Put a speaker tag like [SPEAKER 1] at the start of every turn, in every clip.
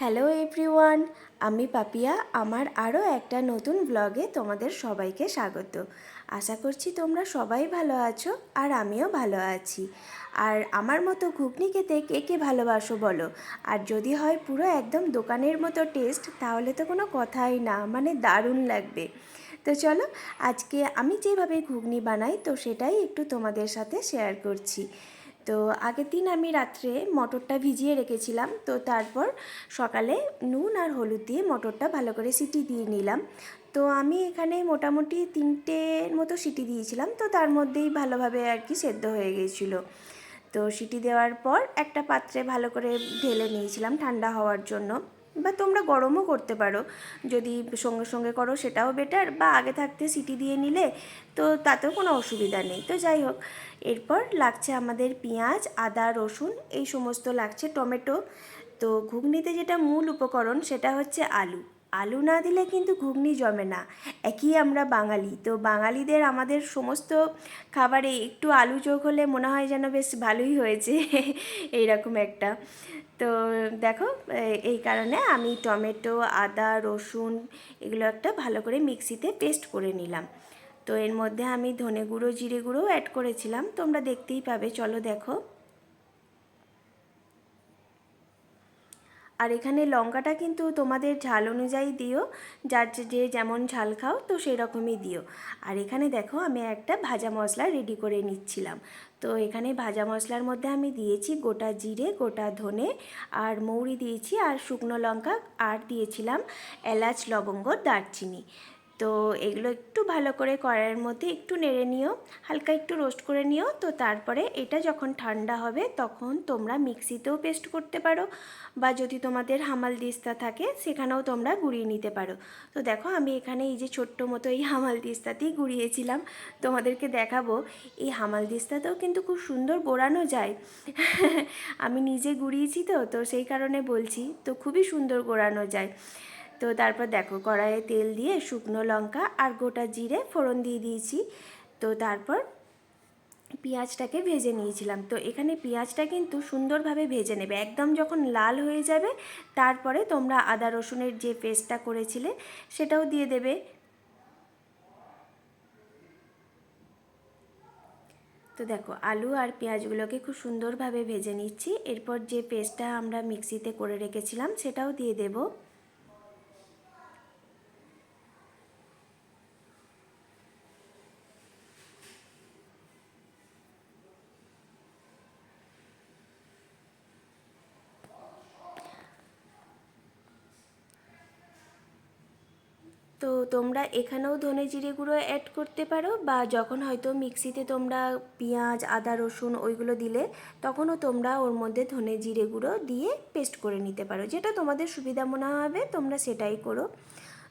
[SPEAKER 1] Hello everyone, আমি পাপিয়া। আমার আরও একটা নতুন ব্লগে তোমাদের সবাইকে স্বাগত। আশা করছি তোমরা সবাই ভালো আছো আর আমিও ভালো আছি। আর আমার মতো ঘুগনি খেতে কে কে ভালোবাসো বলো? আর যদি হয় পুরো একদম দোকানের মতো টেস্ট তাহলে তো কোনো কথাই না মানে দারুণ লাগবে। তো চলো, আজকে আমি যেভাবে ঘুগনি বানাই, তো সেটাই একটু তোমাদের সাথে শেয়ার করছি। তো আগের দিন আমি রাত্রে মটরটা ভিজিয়ে রেখেছিলাম, তো তারপর সকালে নুন আর হলুদ দিয়ে মটরটা ভালো করে সিটি দিয়ে নিলাম। তো আমি এখানে মোটামুটি তিনটের মতো সিটি দিয়েছিলাম, তো তার মধ্যেই ভালোভাবে আর কি সেদ্ধ হয়ে গিয়েছিল তো সিটি দেওয়ার পর একটা পাত্রে ভালো করে ঢেলে নিয়েছিলাম ঠান্ডা হওয়ার জন্য। বা তোমরা গরমও করতে পারো। যদি সঙ্গে সঙ্গে করো সেটাও বেটার বা আগে থাকতে সিটি দিয়ে নিলে তো তাতেও কোনো অসুবিধা নেই। তো যাই হোক, এরপর লাগছে আমাদের পেঁয়াজ, আদা, রসুন, এই সমস্ত লাগছে টমেটো। তো ঘুগনিতে যেটা মূল উপকরণ সেটা হচ্ছে আলু। আলু না দিলে কিন্তু ঘুগনি জমে না। একই আমরা বাঙালি। তো বাঙালিদের আমাদের সমস্ত খাবারে একটু আলু যোগ হলে মনে হয় যেন বেশ ভালোই হয়েছে এইরকম একটা। তো দেখো এই কারণে আমি টমেটো, আদা, রসুন এগুলো একটা ভালো করে মিক্সিতে পেস্ট করে নিলাম। তো এর মধ্যে আমি ধনে গুঁড়ো, জিরে গুঁড়োও অ্যাড করেছিলাম। তোমরা দেখতেই পাবে। চলো দেখো। আর এখানে লঙ্কাটা কিন্তু তোমাদের ঝাল অনুযায়ী দিও। যার যে যেমন ঝাল খাও, তো সেই রকমই দিও। আর এখানে দেখো, আমি একটা ভাজা মশলা রেডি করে নিচ্ছিলাম। তো এখানে ভাজা মশলার মধ্যে আমি দিয়েছি গোটা জিরে, গোটা ধনে, আর মৌরি দিয়েছি, আর শুকনো লঙ্কা, আর দিয়েছিলাম এলাচ, লবঙ্গ, দারচিনি। তো এগুলো একটু ভালো করে কড়াইয়ের মধ্যে একটু নেড়ে নিও, হালকা একটু রোস্ট করে নিও, তো তারপরে এটা যখন ঠান্ডা হবে তখন তোমরা মিক্সিতেও পেস্ট করতে পারো বা যদি তোমাদের হামাল দিস্তা থাকে সেখানেও তোমরা গুঁড়িয়ে নিতে পারো। তো দেখো আমি এখানে এই যে ছোট্ট মতো এই হামাল দিস্তাতেই গুঁড়িয়েছিলাম, তোমাদেরকে দেখাবো। এই হামাল দিস্তাতেও কিন্তু খুব সুন্দর গোড়ানো যায়। আমি নিজে গুঁড়িয়েছি তো তো সেই কারণে বলছি, তো খুবই সুন্দর গোড়ানো যায়। তো তারপর দেখো কড়াইয়ে তেল দিয়ে শুকনো লঙ্কা আর গোটা জিরে ফোড়ন দিয়ে দিয়েছি। তো তারপর পেঁয়াজটাকে ভেজে নিয়েছিলাম। তো এখানে পেঁয়াজটা কিন্তু সুন্দরভাবে ভেজে নেবে। একদম যখন লাল হয়ে যাবে, তারপরে তোমরা আদা রসুনের যে পেস্টটা করেছিলে, সেটাও দিয়ে দেবে। তো দেখো, আলু আর পেঁয়াজগুলোকে খুব সুন্দরভাবে ভেজে নিচ্ছি। এরপর যে পেস্টটা আমরা মিক্সিতে করে রেখেছিলাম, সেটাও দিয়ে দেবো তো তোমরা এখানেও ধনে জিরে গুঁড়ো অ্যাড করতে পারো বা যখন হয়তো মিক্সিতে তোমরা পেঁয়াজ, আদা, রসুন ওইগুলো দিলে তখনও তোমরা ওর মধ্যে ধনে জিরে গুঁড়ো দিয়ে পেস্ট করে নিতে পারো। যেটা তোমাদের সুবিধা মনে হবে, তোমরা সেটাই করো।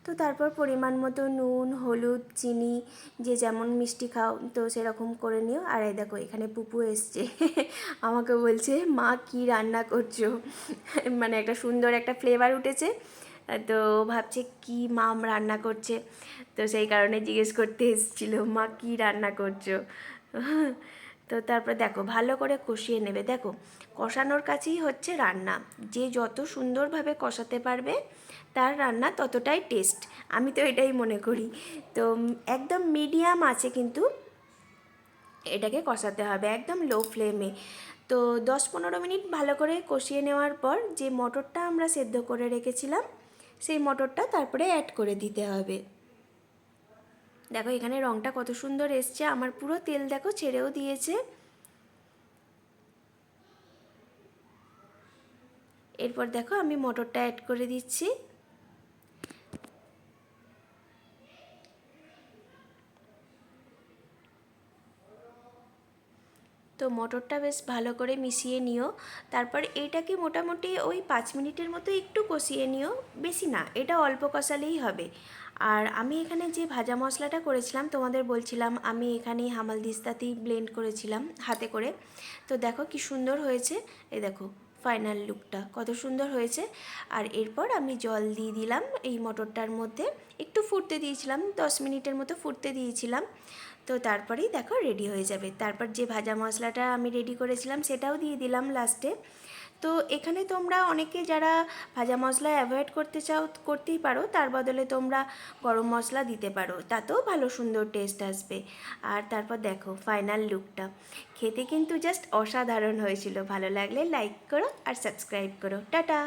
[SPEAKER 1] তো তারপর পরিমাণ মতো নুন, হলুদ, চিনি, যে যেমন মিষ্টি খাও, তো সেরকম করে নিও। আর এই দেখো, এখানে পুপু এসছে। আমাকে বলছে, মা, কি রান্না করছ? মানে একটা সুন্দর একটা ফ্লেভার উঠেছে। তো ভাবছে কি মা রান্না করছে? তো সেই কারণে জিজ্ঞেস করতে এসেছিল, মা কি রান্না করছ? তো তারপর দেখো, ভালো করে কষিয়ে নেবে। দেখো, কষানোর কাছেই হচ্ছে রান্না। যে যত সুন্দরভাবে কষাতে পারবে, তার রান্না ততটাই টেস্ট আমি তো এটাই মনে করি। তো একদম মিডিয়াম আছে কিন্তু এটাকে কষাতে হবে, একদম লো ফ্লেমে তো দশ পনেরো মিনিট ভালো করে কষিয়ে নেওয়ার পর যে মটরটা আমরা সেদ্ধ করে রেখেছিলাম সেই মটরটা তারপরে অ্যাড করে দিতে হবে। দেখো এখানে রঙটা কত সুন্দর এসছে, আমার পুরো তেল দেখো ছেড়েও দিয়েছে। এরপর দেখো আমি মটরটা অ্যাড করে দিচ্ছি। তো মটরটা বেশ ভালো করে মিশিয়ে নিও। তারপর এইটাকে মোটামুটি ওই পাঁচ মিনিটের মতো একটু কষিয়ে নিও। বেশি না, এটা অল্প কষালেই হবে। আর আমি এখানে যে ভাজা মশলাটা করেছিলাম, তোমাদের বলছিলাম আমি এখানে হামাল দিস্তাতেই ব্লেন্ড করেছিলাম হাতে করে। তো দেখো কি সুন্দর হয়েছে। এ দেখো ফাইনাল লুকটা কত সুন্দর হয়েছে। আর এরপর আমি জল দিয়ে দিলাম এই মটরটার মধ্যে। একটু ফুটতে দিয়েছিলাম, দশ মিনিটের মতো ফুটতে দিয়েছিলাম। তো তারপরেই দেখো রেডি হয়ে যাবে। তারপর যে ভাজা মশলাটা আমি রেডি করেছিলাম সেটাও দিয়ে দিলাম লাস্টে তো এখানে তোমরা অনেকে যারা ভাজা মশলা অ্যাভয়েড করতে চাও, করতেই পারো, তার বদলে তোমরা গরম মশলা দিতে পারো, তাতেও ভালো সুন্দর টেস্ট আসবে। আর তারপর দেখো ফাইনাল লুকটা খেতে কিন্তু জাস্ট অসাধারণ হয়েছিল। ভালো লাগলে লাইক করো আর সাবস্ক্রাইব করো। টাটা!